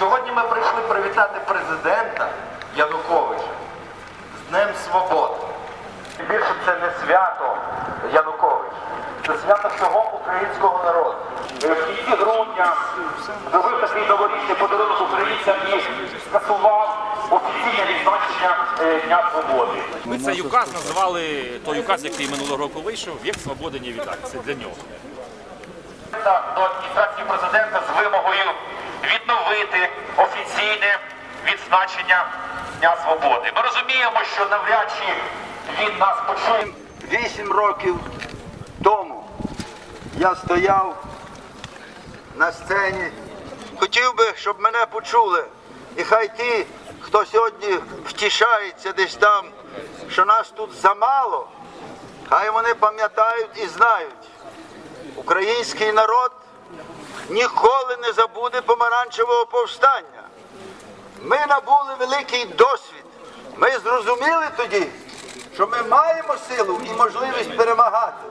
Сьогодні ми прийшли привітати президента Януковича з Днем Свободи. І Більше це не свято Янукович, це свято всього українського народу. В кінці грудня зробив такий новорічний подарунок українцям і скасував офіційне відзначення е, Дня Свободи. Ми цей указ назвали той указ, який минулого року вийшов, вік свободи не віддати. Це для нього. До адміністрації президента з вимогою відновити офіційне відзначення Дня Свободи. Ми розуміємо, що навряд чи він нас почує. Вісім років тому я стояв на сцені. Хотів би, щоб мене почули. І хай ті, хто сьогодні втішається десь там, що нас тут замало, хай вони пам'ятають і знають. Український народ ніколи не забуде помаранчевого повстання. Ми набули великий досвід. Ми зрозуміли тоді, що ми маємо силу і можливість перемагати.